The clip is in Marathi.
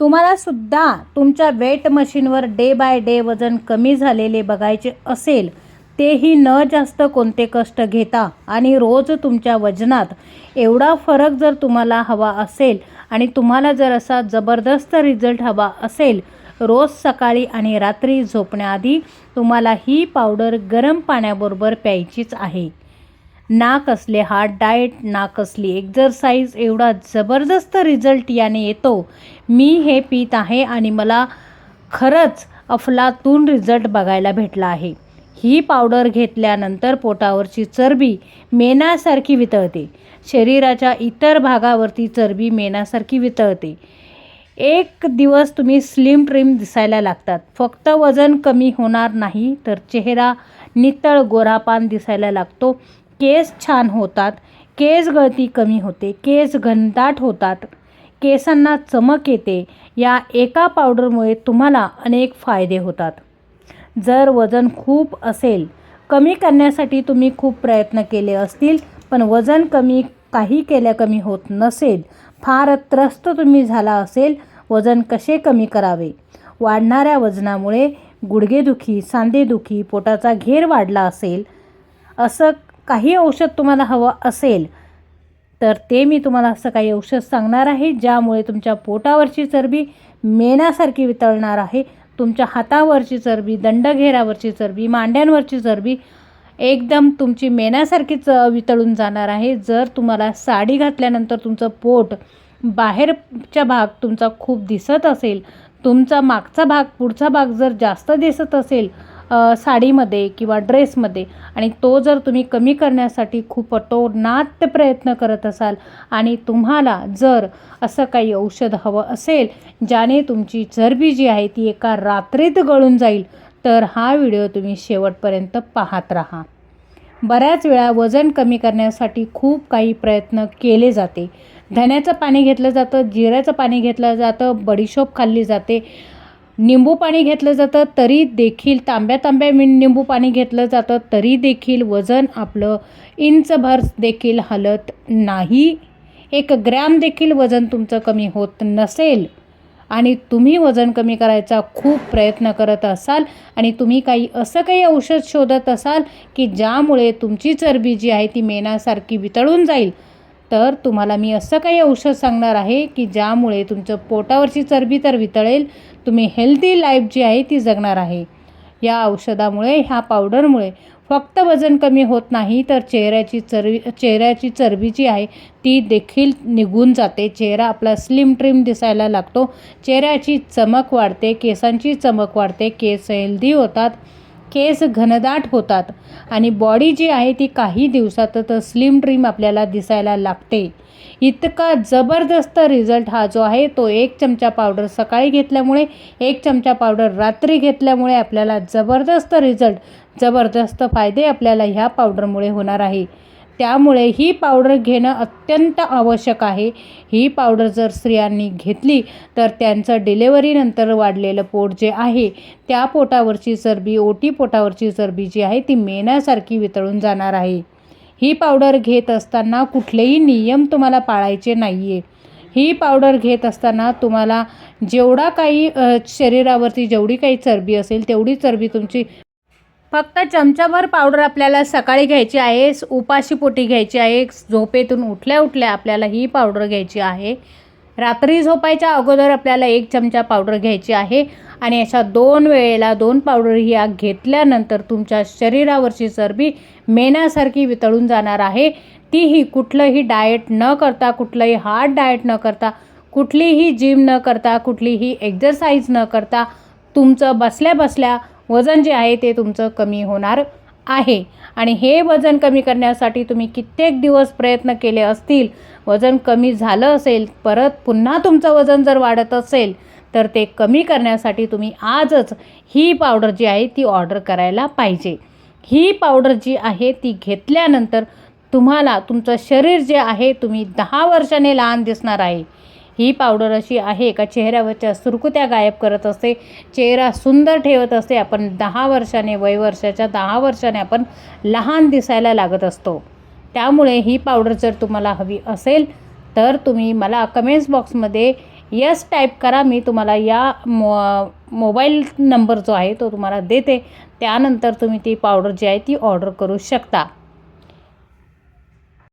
तुम्हाला सुद्धा तुमच्या वेट मशीनवर डे बाय डे वजन कमी झालेले बघायचे असेल तेही न जास्त कोणते कष्ट घेता आणि रोज तुमच्या वजनात एवढा फरक जर तुम्हाला हवा असेल आणि तुम्हाला जर असा जबरदस्त रिझल्ट हवा असेल रोज सकाळी आणि रात्री झोपण्याआधी तुम्हाला ही पावडर गरम पाण्याबरोबर प्यायचीच आहे. ना कसले हार्ड डाएट ना कसली एक्झरसाईज एवढा जबरदस्त रिझल्ट याने येतो. मी हे पित आहे आणि मला खरंच अफलातून रिझल्ट बघायला भेटला आहे. ही पावडर घेतल्यानंतर पोटावरची चरबी मेणासारखी वितळते. शरीराच्या इतर भागावरती चरबी मेणासारखी वितळते. एक दिवस तुम्ही स्लिम ट्रिम दिसायला लागतात. फक्त वजन कमी होणार नाही तर चेहरा नितळ गोरापान दिसायला लागतो. केस छान होतात केस गळती कमी होते केस घनदाट होतात केसांना चमक येते या एका पावडरमुळे तुम्हाला अनेक फायदे होतात. जर वजन खूप असेल कमी करण्यासाठी तुम्ही खूप प्रयत्न केले असतील पण वजन कमी काही केल्या कमी होत नसेल फार त्रस्त तुम्ही झाला असेल वजन कसे कमी करावे? वाढणाऱ्या वजनामुळे गुडघेदुखी सांधेदुखी पोटाचा घेर वाढला असेल असं काही औषध तुम्हाला हवं असेल तर ते मी तुम्हाला असं काही औषध सांगणार आहे ज्यामुळे तुमच्या पोटावरची चरबी मेणासारखी वितळणार आहे तुमच्या हातावरची चरबी दंडघेरावरची चरबी मांड्यांवरची चरबी एकदम तुमची मेणासारखीच वितळून जाणार आहे. जर तुम्हाला साडी घातल्यानंतर तुमचं पोट बाहेरचा भाग तुमचा खूप दिसत असेल तुमचा मागचा भाग पुढचा भाग जर जास्त दिसत असेल साडीमध्ये किंवा ड्रेसमध्ये. आणि तो जर तुम्ही कमी करण्यासाठी खूप अतोनात प्रयत्न करत असाल आणि तुम्हाला जर असं काही औषध हवं असेल ज्याने तुमची चरबी जी आहे ती एका रात्रीत गळून जाईल तर हा व्हिडिओ तुम्ही शेवटपर्यंत पाहत राहा. बऱ्याच वेळा वजन कमी करण्यासाठी खूप काही प्रयत्न केले जाते. धण्याचं पाणी घेतलं जातं जिऱ्याचं पाणी घेतलं जातं बडीशोप खाल्ली जाते. निंबू पाणी घेतलं जातं तरी देखील तांब्या तांब्या मिन निंबू पाणी घेतलं जातं तरी देखील वजन आपलं इंचभर देखील हलत नाही. एक ग्रॅम देखील वजन तुमचं कमी होत नसेल आणि तुम्ही वजन कमी करायचा खूप प्रयत्न करत असाल आणि तुम्ही काही असं काही औषध शोधत असाल की ज्यामुळे तुमची चरबी जी आहे ती मेणासारखी वितळून जाईल तर तुम्हाला मी असं काही औषध सांगणार आहे की ज्यामुळे तुमचं पोटावरची चरबी तर वितळेल तुम्ही हेल्दी लाईफ जी आहे ती जगणार आहे. या औषधामुळे ह्या पावडरमुळे फक्त वजन कमी होत नाही तर चेहऱ्याची चरबी चेहऱ्याची चरबी जी आहे ती देखील निघून जाते. चेहरा आपला स्लिम ट्रिम दिसायला लागतो. चेहऱ्याची चमक वाढते केसांची चमक वाढते केस हेल्दी होतात. केस घनदाट होतात आणि बॉडी जी आहे ती काही दिवसातच स्लिम ड्रीम आपल्याला दिसायला लागते. इतका जबरदस्त रिझल्ट हा जो आहे तो एक चमचा पावडर सकाळी घेतल्यामुळे एक चमचा पावडर रात्री घेतल्यामुळे आपल्याला जबरदस्त रिझल्ट जबरदस्त फायदे आपल्याला ह्या पावडरमुळे होणार आहे. त्यामुळे ही पावडर घेणं अत्यंत आवश्यक आहे. ही पावडर जर स्त्रियांनी घेतली तर त्यांचं डिलेवरीनंतर वाढलेलं पोट जे आहे त्या पोटावरची चरबी ओटी पोटावरची चरबी जी आहे ती मेण्यासारखी वितळून जाणार आहे. ही पावडर घेत असताना कुठलेही नियम तुम्हाला पाळायचे नाही आहे ही पावडर घेत असताना तुम्हाला जेवढा काही शरीरावरती जेवढी काही चरबी असेल तेवढी चरबी तुमची फक्त चमचाभर पावडर आपल्याला सकाळी घ्यायची आहे उपाशीपोटी घ्यायची आहे झोपेतून उठल्या उठल्या आपल्याला ही पावडर घ्यायची आहे. रात्री झोपायच्या अगोदर आपल्याला एक चमचा पावडर घ्यायची आहे आणि अशा दोन वेळेला दोन पावडर ह्या घेतल्यानंतर तुमच्या शरीरावरची चरबी मेणासारखी वितळून जाणार आहे. तीही कुठलंही डाएट न करता कुठलंही हार्ड डाएट न करता कुठलीही जिम न करता कुठलीही एक्झरसाईज न करता तुमचं बसल्या बसल्या वजन जे आहे ते तुमचं कमी होणार आहे. आणि हे वजन कमी करण्यासाठी तुम्ही कित्येक दिवस प्रयत्न केले असतील वजन कमी झालं असेल परत पुन्हा तुमचं वजन जर वाढत असेल तर ते कमी करण्यासाठी तुम्ही आजच ही पावडर जी आहे ती ऑर्डर करायला पाहिजे. ही पावडर जी आहे ती घेतल्यानंतर तुम्हाला तुमचं शरीर जे आहे तुम्ही दहा वर्षाने लहान दिसणार आहे. ही पावडर अशी आहे का चेहऱ्यावरच्या सुरकुत्या गायब करत असते. चेहरा सुंदर ठेवत असते. आपण दहा वर्षाने वय वर्षाच्या दहा वर्षाने आपण लहान दिसायला लागत असतो. त्यामुळे ही पावडर जर तुम्हाला हवी असेल तर तुम्ही मला कमेंट्स बॉक्समध्ये यस टाईप करा. मी तुम्हाला या मो मोबाईल नंबर जो आहे तो तुम्हाला देते. त्यानंतर तुम्ही ती पावडर जी आहे ती ऑर्डर करू शकता.